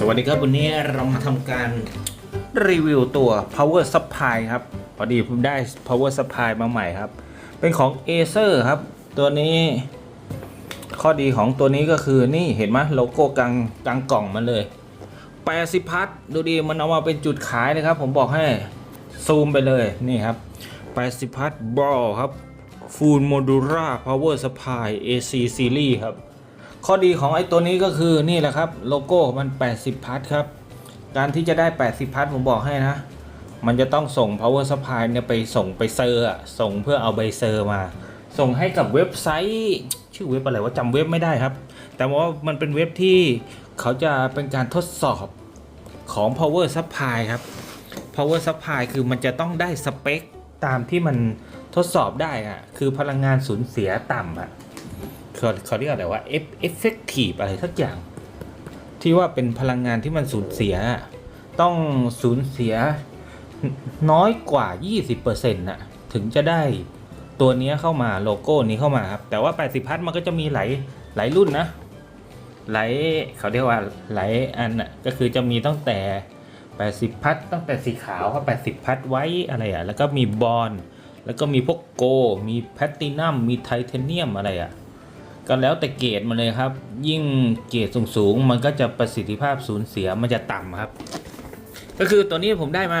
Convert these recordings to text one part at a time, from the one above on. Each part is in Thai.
สวัสดีครับวันนี้เรามาทำการรีวิวตัว power supply ครับ พอดีผมได้ power supply มาใหม่ครับ เป็นของ Acer ครับ ตัวนี้ ข้อดีของตัวนี้ก็คือนี่เห็นไหมโลโก้กลางกลางกล่องมันเลย80พัทดูดีมันเอามาเป็นจุดขายเลยครับ ผมบอกให้ซูมไปเลยนี่ครับ80พัทบอลครับ Full Modular Power Supply AC Series ครับ ข้อดีของไอ้ตัวนี้ก็คือนี่แหละครับโลโก้มัน 80 พัทครับ การที่จะได้ 80 พัทผมบอกให้นะ มันจะต้องส่ง power supply เนี่ยไปส่งไปเซอร์ส่งเพื่อเอาใบเซอร์มา ส่งให้กับเว็บไซต์ ชื่อเว็บอะไรว่าจำเว็บไม่ได้ครับ แต่ว่ามันเป็นเว็บที่เขาจะเป็นการทดสอบของ power supply ครับ power supply คือมันจะต้องได้สเปคตามที่มันทดสอบได้อะคือพลังงานสูญเสียต่ำอะ เขาเขาเรียกอะไรว่า F- effective อะไรสักอย่าง ที่ว่าเป็นพลังงานที่มันสูญเสีย ต้องสูญเสียน้อยกว่า 20%น่ะถึงจะได้ตัวนี้เข้ามาโลโก้นี้เข้ามาครับ แต่ว่า 80 พัทมันก็จะมีหลายหลายรุ่นนะ หลายเขาเรียกว่าหลายอันน่ะก็คือจะมีตั้งแต่ 80 พัทตั้งแต่สีขาวครับ80 พัทไว้อะไรอะแล้วก็มีบอลแล้วก็มีพวกโก มีแพลตตินัมมีไทเทเนียมอะไรอะ ก็แล้วแต่เกรดมันเลยครับ ยิ่งเกรดสูงๆมันก็จะประสิทธิภาพสูญเสียมันจะต่ำครับ ก็คือตัวนี้ผมได้มา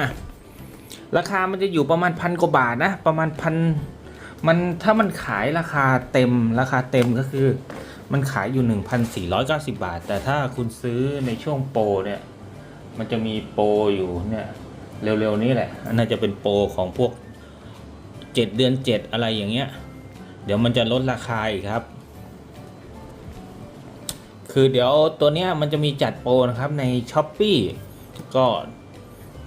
ราคามันจะอยู่ประมาณพันกว่าบาทนะ ประมาณพันมันถ้ามันขายราคาเต็มราคาเต็มก็คือ มันขายอยู่ 1,490 บาท แต่ถ้าคุณซื้อในช่วงโปรเนี่ย มันจะมีโปรอยู่เนี่ยเร็วๆนี้แหละอันน่าจะเป็นโปรของพวก 7 เดือน 7 อะไรอย่างเงี้ย เดี๋ยวมันจะลดราคาอีกครับ คือเดี๋ยวตัวเนี้ยมันจะมีจัดโปรนะครับใน s h อ p e e ก็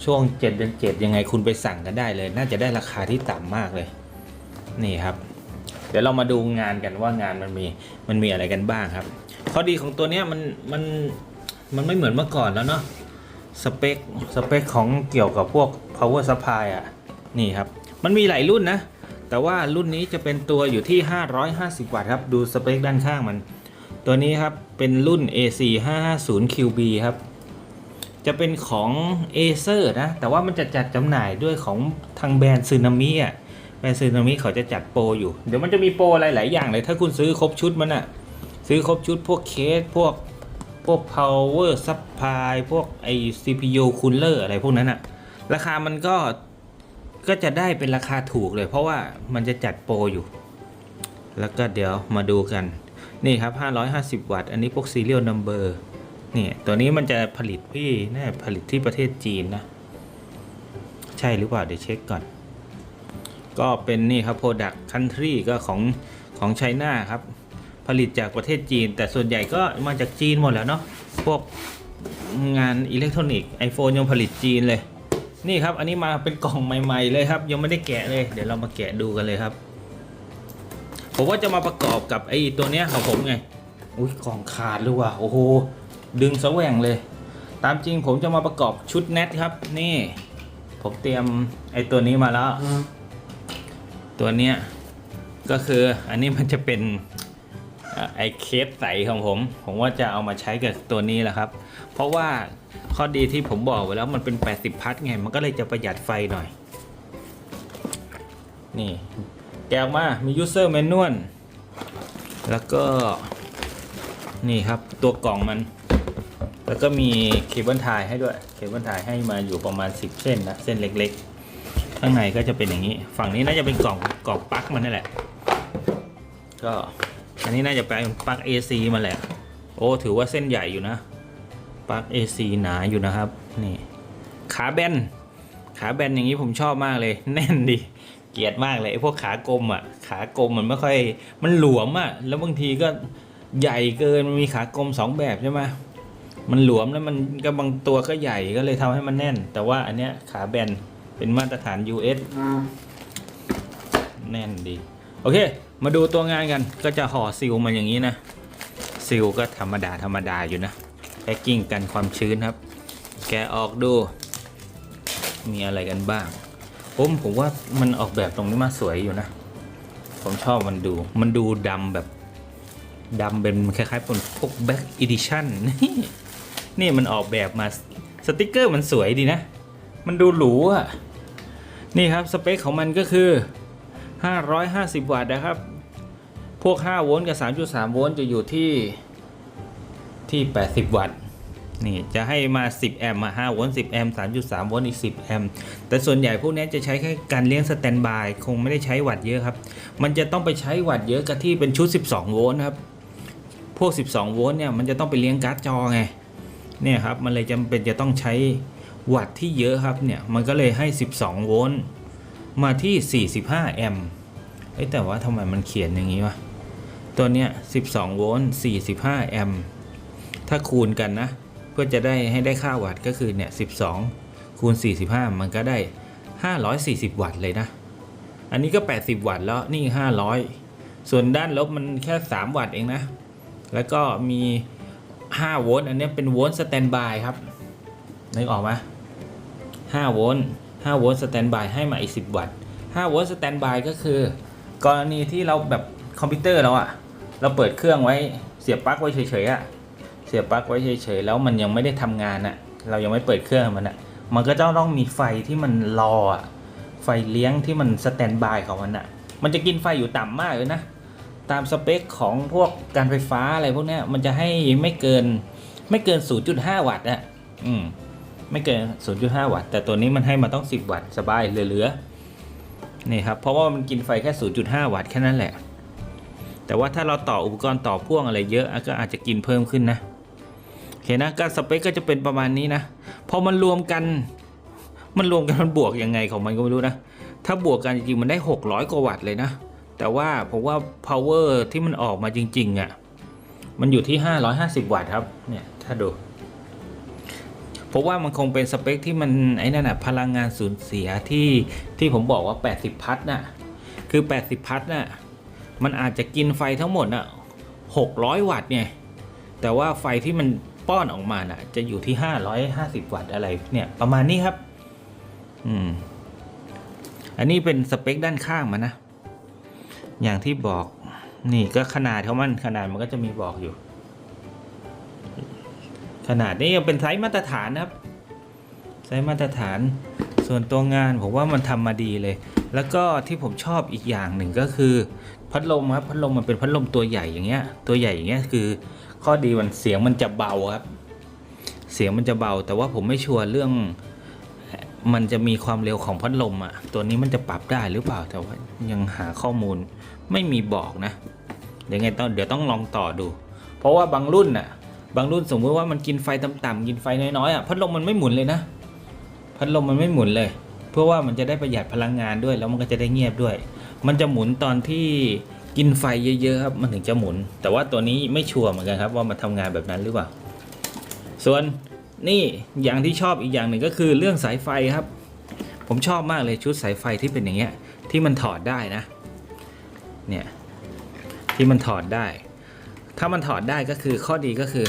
ช่วง7เดือน7ยังไงคุณไปสั่งกันได้เลย น่าจะได้ราคาที่ต่ำมากเลย นี่ครับ เดี๋ยวเรามาดูงานกันว่างานมันมีมันมีอะไรกันบ้างครับข้อดีของตัวเนี้ยมันมันมันไม่เหมือนเมื่อก่อนแล้วเนาะสเปคสเปคของเกี่ยวกับพวก power supply อะนี่ครับ มันมีหลายรุ่นนะ แต่ว่ารุ่นนี้จะเป็นตัวอยู่ที่ 550 วัตต์ครับ ดูสเปคด้านข้างมัน ตัวนี้ครับเป็นรุ่น AC 550 QB ครับ จะเป็นของ Acer นะ แต่ว่ามันจะจัดจำหน่ายด้วยของทางแบรนด์ซึนามิอะแบรนด์ซึนามิเขาจะจัดโปรอยู่ เดี๋ยวมันจะมีโปรอะไรหลายอย่างเลย ถ้าคุณซื้อครบชุดมันอะซื้อครบชุดพวกเคสพวกพวก power supply พวกไอ CPU cooler อะไรพวกนั้นอะราคามันก็ก็จะได้เป็นราคาถูกเลย เพราะว่ามันจะจัดโปรอยู่ แล้วก็เดี๋ยวมาดูกัน นี่ครับ 550 วัตต์ อันนี้พวก serial number นี่ตัวนี้มันจะผลิตพี่น่าผลิตที่ประเทศจีนนะ ใช่หรือเปล่า เดี๋ยวเช็คก่อน ก็เป็นนี่ครับ product country ก็ของของไชน่าครับ ผลิตจากประเทศจีน แต่ส่วนใหญ่ก็มาจากจีนหมดแล้วเนาะ พวกงานอิเล็กทรอนิกส์ iPhone ยังผลิตจีนเลย นี่ครับ อันนี้มาเป็นกล่องใหม่ ๆ เลยครับ ยังไม่ได้แกะเลย เดี๋ยวเรามาแกะดูกันเลยครับ ผมว่าจะมาประกอบกับไอ้ตัวเนี้ยของผมไง อุ้ยกล่องขาดเลยว่ะโอ้โห ดึงสแหว่งเลย ตามจริงผมจะมาประกอบชุดเน็ตครับ นี่ ผมเตรียมไอ้ตัวนี้มาแล้ว ตัวเนี้ยก็คืออันนี้มันจะเป็นเอ่อไอ้เคสใสของผม ผมว่าจะเอามาใช้กับตัวนี้แหละครับ เพราะว่าข้อดีที่ผมบอกไว้แล้วมันเป็น 80 พัทไง มันก็เลยจะประหยัดไฟหน่อย นี่ แกะออกมามี user manual แล้วก็นี่ครับตัวกล่องมัน แล้วก็มีเคเบิลไทยให้ด้วยเคเบิลไทยให้มาอยู่ประมาณ 10 เส้นนะเส้นเล็กๆ ข้างในก็จะเป็นอย่างนี้ ฝั่งนี้น่าจะเป็นกล่องกล่องปลั๊กมันนั่นแหละ ก็อันนี้น่าจะเป็นปลั๊ก AC มาแหละ โอ้ถือว่าเส้นใหญ่อยู่นะปลั๊ก AC หนาอยู่นะครับนี่ขาแบนขาแบนอย่างนี้ผมชอบมากเลย แน่นดี เกลียดมากเลยไอ้พวกขากลมอะ ขากลมมันไม่ค่อย มันหลวมอะ แล้วบางทีก็ใหญ่เกิน มันมีขากลมสองแบบใช่ไหมมันหลวมแล้วมันก็บางตัวก็ใหญ่ก็เลยทำให้มันแน่น แต่ว่าอันเนี้ยขาแบนเป็นมาตรฐาน US แน่นดี โอเค มาดูตัวงานกัน ก็จะห่อซิลมาอย่างนี้นะ ซิลก็ธรรมดาธรรมดาอยู่นะ แพ็กกิ้งกันความชื้นครับ แกะออกดู มีอะไรกันบ้าง ผมผมว่ามันออกแบบตรงนี้มาสวยอยู่นะ ผมชอบมันดู มันดูดำแบบดำเป็นคล้ายๆเป็นพวกแบ็กอีดิชั่นนี่นี่มันออกแบบมาสติกเกอร์มันสวยดีนะ มันดูหรูอะ นี่ครับสเปคของมันก็คือ 550 วัตต์นะครับ พวก 5 โวลต์กับ 3.3 โวลต์จะอยู่ที่ที่ 80 วัตต์ นี่จะให้มา 10 แอมป์มา5โวลต์10 แอมป์3.3 โวลต์อีก 10 แอมป์แต่ส่วนใหญ่พวกนี้จะใช้แค่การเลี้ยงสแตนบายคงไม่ได้ใช้วัตต์เยอะครับ มันจะต้องไปใช้วัตต์เยอะกับที่เป็นชุด 12 โวลต์ครับ พวก 12 โวลต์เนี่ยมันจะต้องไปเลี้ยงการ์ดจอไงเนี่ยครับมันเลยจำเป็นจะต้องใช้วัตต์ที่เยอะครับเนี่ยมันก็เลยให้ 12 โวลต์มาที่ 45 แอมป์เอ้แต่ว่าทำไมมันเขียนอย่างนี้วะตัวเนี้ย 12 โวลต์ 45 แอมป์ ถ้าคูณกันนะ เพื่อจะได้ให้ได้ค่าวัตต์ก็คือเนี่ย12 คูณ 45 มันก็ได้ 540 วัตต์เลยนะ อันนี้ก็ 80 วัตต์แล้วนี่ 500 ส่วนด้านลบมันแค่ 3 วัตต์เองนะ แล้วก็มี 5 โวลต์อันนี้เป็นโวลต์สแตนบายครับนึกออกไหม5โวลต์5โวลต์สแตนบายให้มาอีก 10 วัตต์5โวลต์สแตนบายก็คือ กรณีที่เราแบบคอมพิวเตอร์เราอะเราเปิดเครื่องไว้เสียบปลั๊กไว้เฉยๆอะ สียบปลั๊กไว้เฉยๆแล้วมันยังไม่ได้ทำงานอะเรายังไม่เปิดเครื่องมันอะมันก็จะต้องมีไฟที่มันรออะไฟเลี้ยงที่มันสแตนบายของมันอะมันจะกินไฟอยู่ต่ำมากเลยนะตามสเปคของพวกการไฟฟ้าอะไรพวกนี้มันจะให้ไม่เกินไม่เกิน 0.5 วัตต์อะอืมไม่เกิน 0.5 วัตต์แต่ตัวนี้มันให้มาต้อง 10 วัตต์สบายเหลือๆนี่ครับเพราะว่ามันกินไฟแค่ 0.5 วัตต์แค่นั้นแหละ แต่ว่าถ้าเราต่ออุปกรณ์ต่อพ่วงอะไรเยอะก็อาจจะกินเพิ่มขึ้นนะ อเคนะก็สเปคก็จะเป็นประมาณนี้นะพอมันรวมกัน มันรวมกันมันบวกยังไงของมันก็ไม่รู้นะ ถ้าบวกกันจริงๆมันได้ 600 กว่าวัตต์เลยนะ แต่ว่าผมว่า power ที่มันออกมาจริงๆอะ่ะมันอยู่ที่ 550 วัตต์ครับเนี่ยถ้าดูพราะว่ามันคงเป็นสเปคที่มันไอ้นั่นนะพลังงานสูญเสียที่ที่ผมบอกว่า 80 พัทน่ะคือ 80 พัทน่ะมันอาจจะกินไฟทั้งหมดน่ะ600 วัตต์เนี่ยแต่ว่าไฟที่มัน ป้อนออกมาน่ะ จะอยู่ที่ 550 วัตต์อะไรเนี่ยประมาณนี้ครับ อืม อันนี้เป็นสเปคด้านข้างมันนะ อย่างที่บอกนี่ก็ขนาดเขามันขนาดมันก็จะมีบอกอยู่ ขนาดนี้ยังเป็นไซส์มาตรฐานนะครับไซส์มาตรฐาน ส่วนตัวงานผมว่ามันทำมาดีเลย แล้วก็ที่ผมชอบอีกอย่างหนึ่งก็คือ พัดลมครับ พัดลมมันเป็นพัดลมตัวใหญ่อย่างเงี้ย ตัวใหญ่อย่างเงี้ยคือ ข้อดีมันเสียงมันจะเบาครับ เสียงมันจะเบา แต่ว่าผมไม่ชัวร์เรื่อง มันจะมีความเร็วของพัดลมอะ ตัวนี้มันจะปรับได้หรือเปล่า แต่ว่ายังหาข้อมูลไม่มีบอกนะเดี๋ยวไงต้องเดี๋ยวต้องลองต่อดู เพราะว่าบางรุ่นน่ะ บางรุ่นสมมติว่ามันกินไฟต่ำๆกินไฟน้อยๆอะพัดลมมันไม่หมุนเลยนะ พัดลมมันไม่หมุนเลย เพื่อว่ามันจะได้ประหยัดพลังงานด้วย แล้วมันก็จะได้เงียบด้วย มันจะหมุนตอนที่ กินไฟเยอะๆครับมันถึงจะหมุน แต่ว่าตัวนี้ไม่ชัวร์เหมือนกันครับว่ามันทำงานแบบนั้นหรือเปล่า ส่วนนี่อย่างที่ชอบอีกอย่างหนึ่งก็คือเรื่องสายไฟครับ ผมชอบมากเลยชุดสายไฟที่เป็นอย่างเงี้ยที่มันถอดได้นะเนี่ยที่มันถอดได้ ถ้ามันถอดได้ก็คือข้อดีก็คือ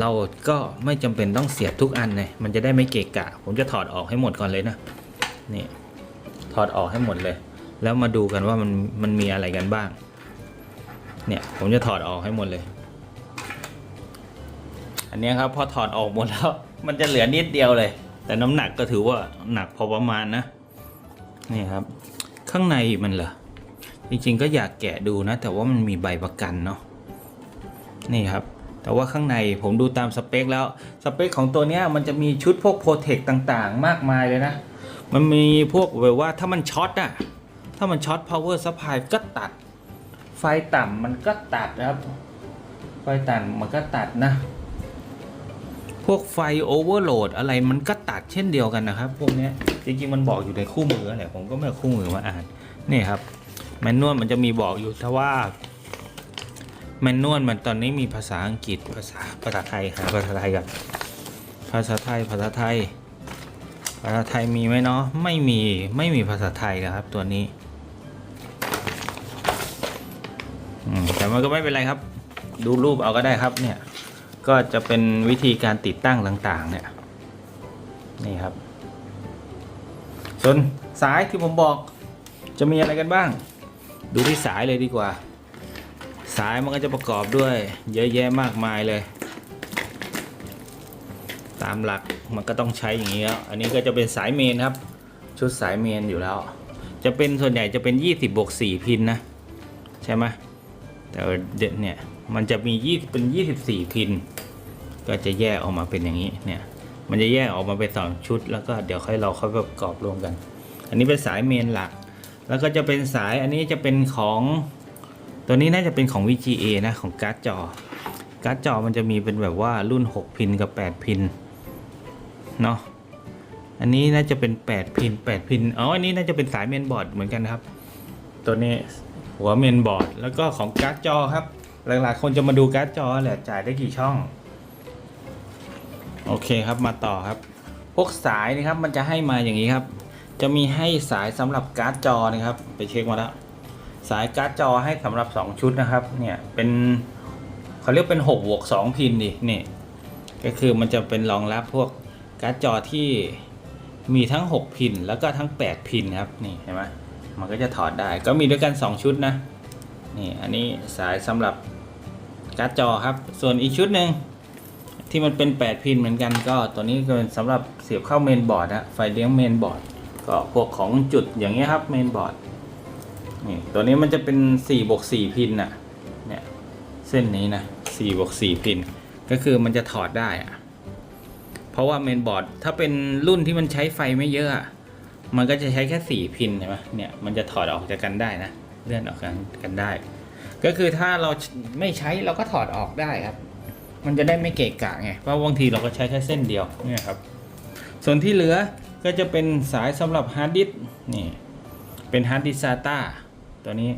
เราก็ไม่จำเป็นต้องเสียบทุกอันเลยมันจะได้ไม่เกะกะ ผมจะถอดออกให้หมดก่อนเลยนะนี่ถอดออกให้หมดเลย แล้วมาดูกันว่ามันมันมีอะไรกันบ้าง เนี่ยผมจะถอดออกให้หมดเลย อันนี้ครับพอถอดออกหมดแล้ว มันจะเหลือนิดเดียวเลย แต่น้ำหนักก็ถือว่าหนักพอประมาณนะนี่ครับ ข้างในมันเหรอจริงๆก็อยากแกะดูนะ แต่ว่ามันมีใบประกันเนาะนี่ครับ แต่ว่าข้างในผมดูตามสเปคแล้วสเปคของตัวเนี้ยมันจะมีชุดพวกโปรเทคต่างๆ มากมายเลยนะ มันมีพวกแบบว่าถ้ามันช็อตอะถ้ามันช็อต power supply ก็ตัด ไฟต่ำมันก็ตัดนะครับ ไฟต่ำมันก็ตัดนะ พวกไฟโอเวอร์โหลดอะไรมันก็ตัดเช่นเดียวกันนะครับ พวกนี้จริงๆมันบอกอยู่ในคู่มือแหละผมก็ไม่เอาคู่มือมาอ่านนี่ครับแมนนวลมันจะมีบอกอยู่แต่ว่าแมนนวลมันตอนนี้มีภาษาอังกฤษภาษาภาษาไทยหาภาษาไทยกันภาษาไทยภาษาไทย ภาษาไทยมีไหมเนาะไม่มีไม่มีภาษาไทยนะครับตัวนี้ มแต่มันก็ไม่เป็นไรครับ ดูรูปเอาก็ได้ครับเนี่ย ก็จะเป็นวิธีการติดตั้งต่างๆ เนี่ย นี่ครับ ส่วนสายที่ผมบอก จะมีอะไรกันบ้าง ดูที่สายเลยดีกว่า สายมันก็จะประกอบด้วย เยอะแยะมากมายเลย ตามหลักมันก็ต้องใช้อย่างนี้แล้วอันนี้ก็จะเป็นสายเมนครับ ชุดสายเมนอยู่แล้ว จะเป็นส่วนใหญ่จะเป็น 20บวก4พินนะ ใช่ไหม แต่เด็ดเนี่ยมันจะมี20เป็น24พิน ก็จะแยกออกมาเป็นอย่างนี้เนี่ยมันจะแยกออกมาเป็นสองชุด แล้วก็เดี๋ยวค่อยเราค่อยประกอบรวมกัน อันนี้เป็นสายเมนหลัก แล้วก็จะเป็นสายอันนี้จะเป็นของตัวนี้น่าจะเป็นของ VGA นะของการ์ดจอ การ์ดจอมันจะมีเป็นแบบว่ารุ่น 6 พินกับ 8 พินเนาะอันนี้น่าจะเป็น 8 พิน 8 พินอ๋ออันนี้น่าจะเป็นสายเมนบอร์ดเหมือนกันครับ ตัวนี้ หัวเมนบอร์ด แล้วก็ของการ์ดจอครับ หลายๆคนจะมาดูการ์ดจอแหละจ่ายได้กี่ช่อง โอเคครับมาต่อครับ พวกสายนะครับมันจะให้มาอย่างนี้ครับ จะมีให้สายสำหรับการ์ดจอนะครับ ไปเช็คมาแล้วสายการ์ดจอให้สำหรับ 2 ชุดนะครับ เนี่ยเป็นเขาเรียกเป็น6บวก2พินดินี่ก็คือมันจะเป็นรองรับพวกการ์ดจอที่มีทั้ง 6 พิน แล้วก็ทั้ง 8 พินครับนี่เห็นไหม มันก็จะถอดได้ ก็มีด้วยกัน 2 ชุดนะ นี่ อันนี้สายสำหรับการ์ดจอครับ ส่วนอีกชุดหนึ่งที่มันเป็น 8 พินเหมือนกันก็ตัวนี้ก็เป็นสำหรับเสียบเข้าเมนบอร์ดนะไฟเลี้ยงเมนบอร์ดก็พวกของจุดอย่างเงี้ยครับเมนบอร์ดนี่ตัวนี้มันจะเป็น4บวก4พินน่ะเนี่ยเส้นนี้นะ4บวก4พิน ก็คือมันจะถอดได้อะเพราะว่าเมนบอร์ดถ้าเป็นรุ่นที่มันใช้ไฟไม่เยอะอะ มันก็จะใช้แค่ 4 พินใช่ไหมเนี่ยมันจะถอดออกจากกันได้นะ เลื่อนออกกันกันได้ ก็คือถ้าเราไม่ใช้เราก็ถอดออกได้ครับ มันจะได้ไม่เกะกะไงเพราะบางทีเราก็ใช้แค่เส้นเดียวเนี่ยครับ ส่วนที่เหลือก็จะเป็นสายสำหรับฮาร์ดดิสก์นี่เป็นฮาร์ดดิสซาต้าตัวนี้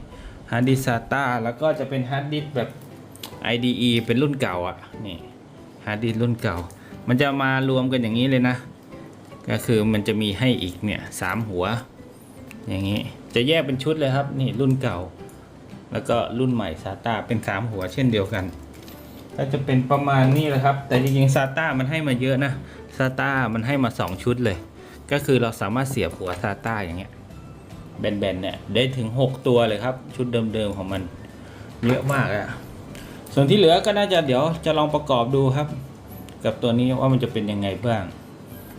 ฮาร์ดดิสซาต้าแล้วก็จะเป็นฮาร์ดดิสแบบ IDE เป็นรุ่นเก่าอะนี่ฮาร์ดดิสรุ่นเก่า มันจะมารวมกันอย่างนี้เลยนะ ก็คือมันจะมีให้อีกเนี่ยสามหัว อย่างนี้จะแยกเป็นชุดเลยครับนี่รุ่นเก่า แล้วก็รุ่นใหม่ซาต้าเป็นสามหัวเช่นเดียวกันก็จะเป็นประมาณนี้แหละครับ แต่จริงๆซาต้ามันให้มาเยอะนะซาต้ามันให้มาสองชุดเลย ก็คือเราสามารถเสียบหัวซาต้าอย่างเงี้ยแบนๆเนี่ยได้ถึง 6 ตัวเลยครับ ชุดเดิมๆของมันเยอะมากอะส่วนที่เหลือก็น่าจะเดี๋ยวจะลองประกอบดูครับ กับตัวนี้ว่ามันจะเป็นยังไงบ้าง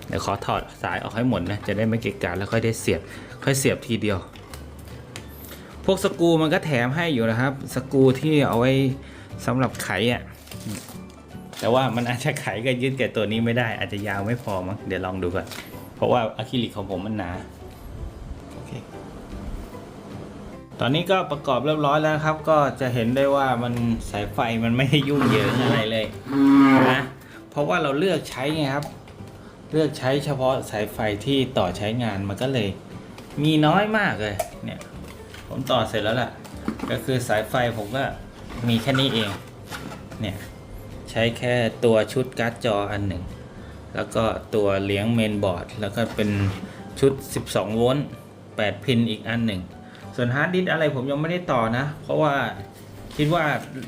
เดี๋ยวขอถอดสายออกให้หมดนะจะได้ไม่เกะกะแล้วค่อยได้เสียบค่อยเสียบทีเดียว พวกสกรูมันก็แถมให้อยู่นะครับ สกรูที่เอาไว้สำหรับไขอะ่ะแต่ว่ามันอาจจะไขกับยึดกับตัวนี้ไม่ได้ อาจจะยาวไม่พอมั้งเดี๋ยวลองดูก่อนเพราะว่าอะคริลิกของผมมันหนาโอเคตอนนี้ก็ประกอบเรียบร้อยแล้วนะครับ ก็จะเห็นได้ว่ามันสายไฟมันไม่ได้ยุ่งเหยิงอะไรเลยนะเพราะว่าเราเลือกใช้ไงครับ เลือกใช้เฉพาะสายไฟที่ต่อใช้งานมันก็เลย มีน้อยมากเลยเนี่ยผมต่อเสร็จแล้วล่ะ ก็คือสายไฟผมก็มีแค่นี้เองเนี่ยใช้แค่ตัวชุดการ์ดจออันหนึ่ง แล้วก็ตัวเลี้ยงเมนบอร์ด แล้วก็เป็นชุด 12 โวลต์ 8 พินอีกอันหนึ่ง ส่วนฮาร์ดดิสก์อะไรผมยังไม่ได้ต่อนะ เพราะว่าคิดว่า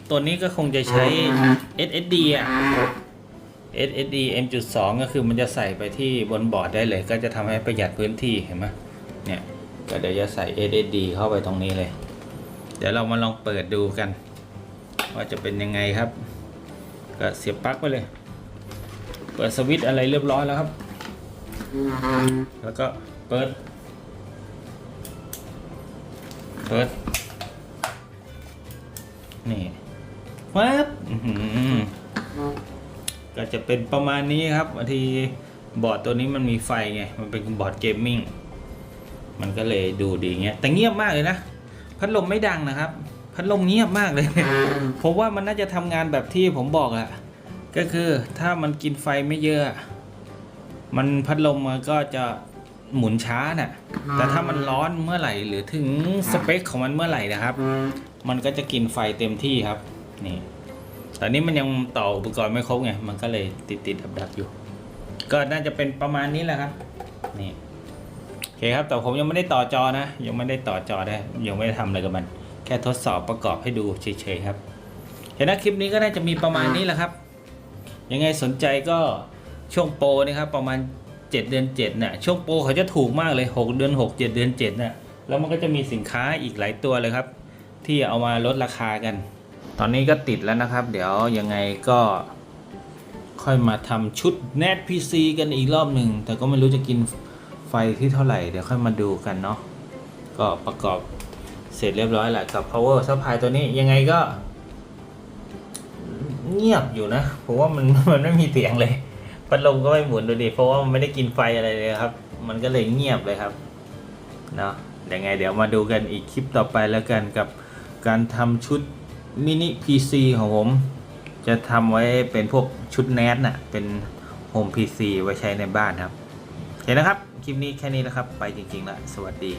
ตัวนี้ก็คงจะใช้ SSD อะ SSD M.2 ก็คือมันจะใส่ไปที่บนบอร์ดได้เลย ก็จะทำให้ประหยัดพื้นที่เห็นไหมเนี่ยก็เดี๋ยวจะใส่ SSD เข้าไปตรงนี้เลย เดี๋ยวเรามาลองเปิดดูกัน ว่าจะเป็นยังไงครับ ก็เสียบปลั๊กไปเลย เปิดสวิตช์อะไรเรียบร้อยแล้วครับ แล้วก็เปิด เปิด นี่วับ ก็จะเป็นประมาณนี้ครับบางทีบอร์ดตัวนี้มันมีไฟไง มันเป็นบอร์ดเกมมิ่ง มันก็เลยดูดีเงี้ย แต่เงียบมากเลยนะ พัดลมไม่ดังนะครับ พัดลมเงียบมากเลย ผมว่ามันน่าจะทำงานแบบที่ผมบอกอะก็คือถ้ามันกินไฟไม่เยอะ มันพัดลมมันก็จะหมุนช้าน่ะ แต่ถ้ามันร้อนเมื่อไหร่หรือถึงสเปคของมันเมื่อไหร่นะครับ มันก็จะกินไฟเต็มที่ครับ นี่ ตอนนี้มันยังต่ออุปกรณ์ไม่ครบไง มันก็เลยติดติดดับดับๆอยู่ ก็น่าจะเป็นประมาณนี้แหละครับ นี่โอเคครับ แต่ผมยังไม่ได้ต่อจอนะ ยังไม่ได้ต่อจอได้ ยังไม่ได้ทำอะไรกับมัน แค่ทดสอบประกอบให้ดูเฉยๆครับ เห็นนะคลิปนี้ก็น่าจะมีประมาณนี้แหละครับ ยังไงสนใจก็ช่วงโปรนะครับ ประมาณ 7 เดือน7น่ะ ช่วงโปรเขาจะถูกมากเลย 6 เดือน 6 7 เดือน7น่ะ แล้วมันก็จะมีสินค้าอีกหลายตัวเลยครับ ที่เอามาลดราคากัน ตอนนี้ก็ติดแล้วนะครับ เดี๋ยวยังไงก็ค่อยมาทำชุด Net PC กันอีกรอบหนึ่ง แต่ก็ไม่รู้จะกินไฟที่เท่าไหร่ เดี๋ยวค่อยมาดูกันเนาะ ก็ประกอบเสร็จเรียบร้อยแหละกับ power supply ตัวนี้ยังไงก็ เงียบอยู่นะ ผมว่ามันมันไม่มีเสียงเลย พัดลมก็ไม่หมุนดูดิ เพราะว่ามันไม่ได้กินไฟอะไรเลยครับ มันก็เลยเงียบเลยครับ เนาะยังไงเดี๋ยวมาดูกันอีกคลิปต่อไปแล้วกันกับการทำชุด มินิ PC ของผม จะทำไว้เป็นพวกชุดแนทน่ะ เป็นโฮม PC ไว้ใช้ในบ้านครับ เห็นนะครับ คลิปนี้แค่นี้นะครับ ไปจริงๆแล้วสวัสดี